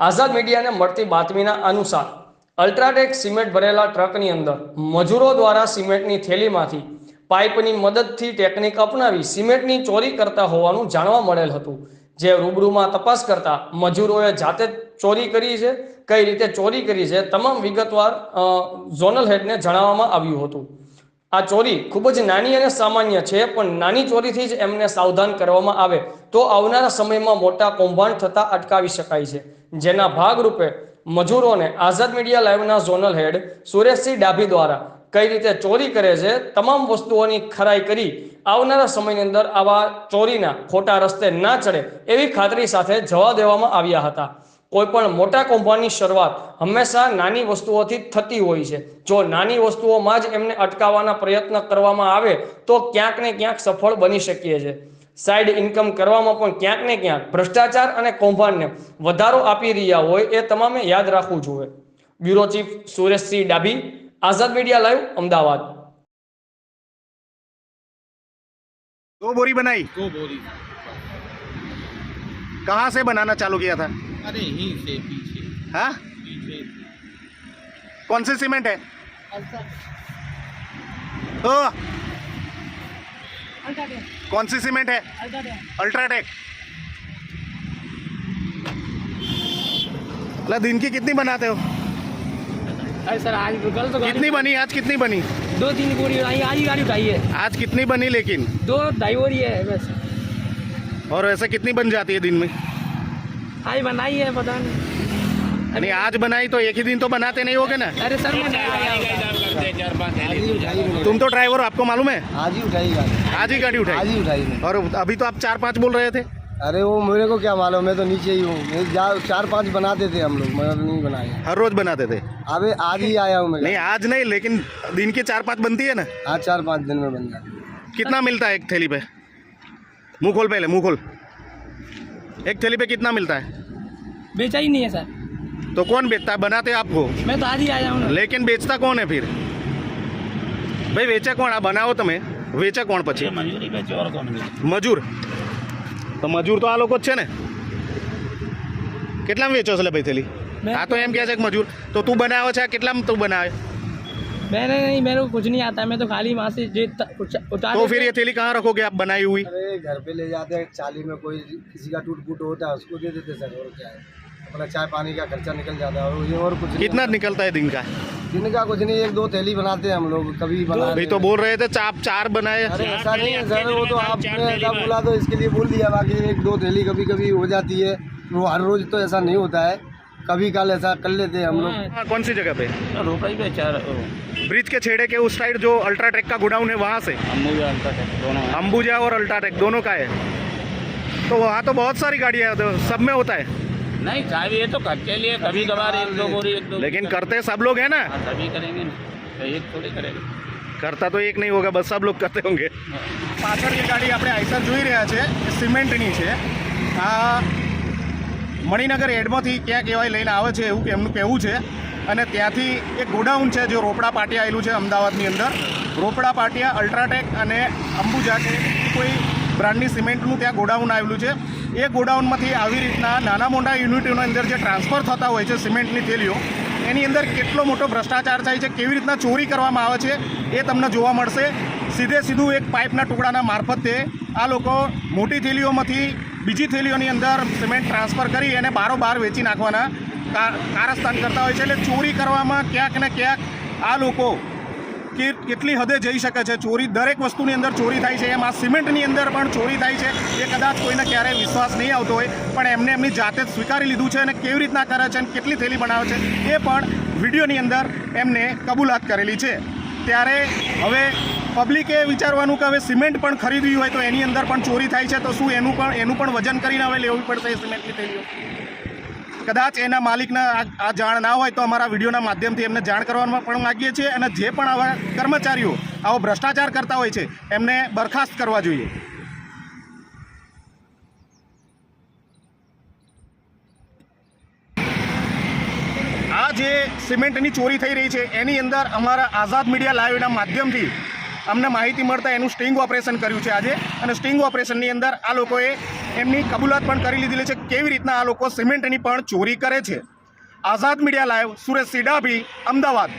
આઝાદ મીડિયાને મળતી બાતમીના અનુસાર, અલ્ટ્રાટેક સિમેન્ટ ભરેલા ટ્રકની અંદર મજૂરો દ્વારા સિમેન્ટની થેલીમાંથી પાઇપની મદદથી ટેકનિક અપનાવી સિમેન્ટની ચોરી કરતા હોવાનું જાણવા મળેલ હતું, જે રૂબરૂમાં તપાસ કરતા મજૂરોએ જાતે ચોરી કરી છે, કઈ રીતે ચોરી કરી છે, તમામ વિગતવાર ઝોનલ હેડને જણાવવામાં આવ્યું હતું. આ ચોરી ખૂબ જ નાની અને સામાન્ય છે, પણ નાની ચોરીથી જ એમને સાવધાન કરવામાં આવે. તો આવનારા સમયમાં મોટા કૌભાંડ થતા અટકાવી શકાય છે. જેના ભાગરૂપે મજૂરોને આઝાદ મીડિયા લાઈવના ઝોનલ હેડ સુરેશસિંહ ડાભી દ્વારા કઈ રીતે ચોરી કરે છે, તમામ વસ્તુઓની ખરાઈ કરી આવનારા સમયની અંદર આવા ચોરીના ખોટા રસ્તે ના ચડે એવી ખાતરી સાથે જવા દેવામાં આવ્યા હતા. કોઈ પણ મોટા કૌભાંડની શરૂઆત હંમેશા નાની વસ્તુઓથી જ થતી હોય છે જો નાની વસ્તુઓમાં જ એમને અટકાવવાના પ્રયત્ન કરવામાં આવે તો ક્યાંક ને ક્યાંક સફળ બની શકીએ છે સાઈડ ઇન્કમ કરવામાં પણ ક્યાંક ને ક્યાંક ભ્રષ્ટાચાર અને કૌભાંડને વધારો આપી રહ્યા હોય એ તમામે યાદ રાખવું જોઈએ bureau chief Sureshsinh Dabhi Azad media live Ahmedabad दो बोरी बनाई दो बोरी कहाँ से बनाना चालू किया था अरे यहीं से पीछे। हाँ? पीछे कौन सी सीमेंट है? ओ, कौन सी सीमेंट है? अल्ट्राटेक। मतलब दिन की कितनी बनाते हो? अरे सर आज कल तो कितनी बनी? आज कितनी बनी? दो तीन बोरी आई आज ही गाड़ी उठाई है। आज कितनी बनी लेकिन? दो ढाई बोरी है बस। और वैसे कितनी बन जाती है दिन में? आज बनाई है पता नहीं यानी आज बनाई तो एक ही दिन तो बनाते नहीं होगे ना अरे सर मैं नहीं आया हूँ। तुम तो ड्राइवर हो, आपको मालूम है आज ही उठाई गाड़ी आज ही गाड़ी आज उठाई ही उठाई मैं और अभी तो आप चार पाँच बोल रहे थे अरे वो मेरे को क्या मालूम मैं तो नीचे ही हूँ मैं जा- चार पांच बनाते थे हम लोग मगर नहीं बनाए हर रोज बनाते थे अबे आज ही आया हूँ मैं नहीं आज नहीं लेकिन दिन की चार पाँच बनती है ना आज चार पाँच दिन में बन जाती कितना मिलता है एक थैली पे मुंह खोल पहले मुंह खोल एक थैली पे कितना मिलता है बेचा ही नहीं है सर तो कौन बेचता है बनाते आपको मैं तो आज ही आया हूँ ना। लेकिन बेचता कौन है फिर ભાઈ વેચે કોણ આ બનાવો તમે વેચે કોણ પછી मजूरी पे चोर कौन गई મજૂર તો મજૂર તો આ લોકો જ છે ને કેટલામાં વેચો છે લે ભાઈ થેલી મેં- આ તો એમ કહે છે કે મજૂર તો તું બનાવે છે આ કેટલામાં તું બનાવે मैंने नहीं मेरे को कुछ नहीं आता मैं तो खाली वहाँ से जे त- तो फिर ये थैली कहाँ रखोगे आप बनाई हुई? अरे घर पे ले जाते हैं चाली में कोई किसी का टूट फूट होता है उसको दे देते सर और क्या है? अपना चाय पानी का खर्चा निकल जाता है और ये और कुछ कितना निकलता है दिन का? दिन का कुछ नहीं एक दो थैली बनाते हैं हम लोग कभी बना अभी तो बोल रहे थे आप चार बनाए। अरे ऐसा नहीं है सर वो तो आपने ऐसा बोला तो इसके लिए बोल दिया बाकी एक दो थैली कभी कभी हो जाती है। वो हर रोज तो ऐसा नहीं होता है। कभी काल ऐसा कर लेते हैं हम लोग हाँ, हाँ, कौन सी जगह पे रुपये पे चार ब्रिज के छेड़े के उस साइड जो अल्ट्राटेक का गोडाउन है वहाँ से अमूल दोनों हैं। अंबुजा और अल्ट्राटेक दोनों का है तो वहाँ तो बहुत सारी गाड़ियाँ हैं, तो सब में होता है नहीं चाय ये तो घर के लिए कभी कभार एक दो बोरी एक दो लेकिन करते सब लोग हैं ना हाँ, सभी करेंगे ना तो एक थोड़ी करेंगे કરતા તો એક નહીં હોગા બસ સબ લોગ કરતે હોંગે પાછળ જે ગાડી આપણે આઈસર જોઈ રહ્યા છે એ સિમેન્ટની છે આ મણિનગર એડમાંથી ક્યાંક એવાય લઈને આવે છે એવું એમનું કહેવું છે. અને ત્યાંથી એક ગોડાઉન છે જે રોપડા પાટિયા આવેલું છે અમદાવાદની અંદર. રોપડા પાટિયા, અલ્ટ્રાટેક અને અંબુજા કે કોઈ બ્રાન્ડની સિમેન્ટનું ત્યાં ગોડાઉન આવેલું છે. એ ગોડાઉનમાંથી આવી રીતના નાના મોટા યુનિટોની અંદર જે ટ્રાન્સફર થતા હોય છે સિમેન્ટની થેલીઓ, એની અંદર કેટલો મોટો ભ્રષ્ટાચાર થાય છે, કેવી રીતના ચોરી કરવામાં આવે છે, એ તમને જોવા મળશે. સીધે સીધું એક પાઇપના ટુકડાના મારફતે આ લોકો મોટી થેલીઓમાંથી બીજી થેલીઓની અંદર સિમેન્ટ ટ્રાન્સફર કરી અને બારોબાર વેચી નાખવાના કારસ્તાન કરતા હોય છે. એટલે ચોરી કરવામાં ક્યાંક ને ક્યાંક આ લોકો કેટલી હદે જઈ શકે છે. ચોરી દરેક વસ્તુની અંદર ચોરી થાય છે. એમ આ સિમેન્ટની અંદર પણ ચોરી થાય છે. એ કદાચ કોઈને ક્યારેય વિશ્વાસ નહીં આવતો હોય, પણ એમને એમની જાતે જ સ્વીકારી લીધું છે અને કેવી રીતના કરે છે અને કેટલી થેલી બનાવે છે એ પણ વિડીયોની અંદર એમને કબૂલાત કરેલી છે. ત્યારે હવે પબ્લિકે વિચારવાનું કે હવે સિમેન્ટ પણ ખરીદવી હોય તો એની અંદર પણ ચોરી થાય છે, તો શું એનું પણ એનું પણ વજન કરીને હવે લેવું પડશે સિમેન્ટની થેલીઓ? કદાચ એના માલિકને આ જાણ ના હોય તો અમારા વિડીયોના માધ્યમથી એમને જાણ કરવામાં પણ માગીએ છીએ અને જે પણ આવા કર્મચારીઓ આવો ભ્રષ્ટાચાર કરતા હોય છે, એમને બરખાસ્ત કરવા જોઈએ. આ જે સિમેન્ટની ચોરી થઈ રહી છે, એની અંદર અમારા આઝાદ મીડિયા લાઈવના માધ્યમથી અમને માહિતી મળતા એનું સ્ટિંગ ઓપરેશન કર્યું છે આજે. અને સ્ટિંગ ઓપરેશનની અંદર આ લોકોએ એમની કબૂલાત પણ કરી લીધેલી છે કેવી રીતના આ લોકો સિમેન્ટની પણ ચોરી કરે છે. આઝાદ મીડિયા લાઈવ સુરેશ સિડાભી, અમદાવાદ.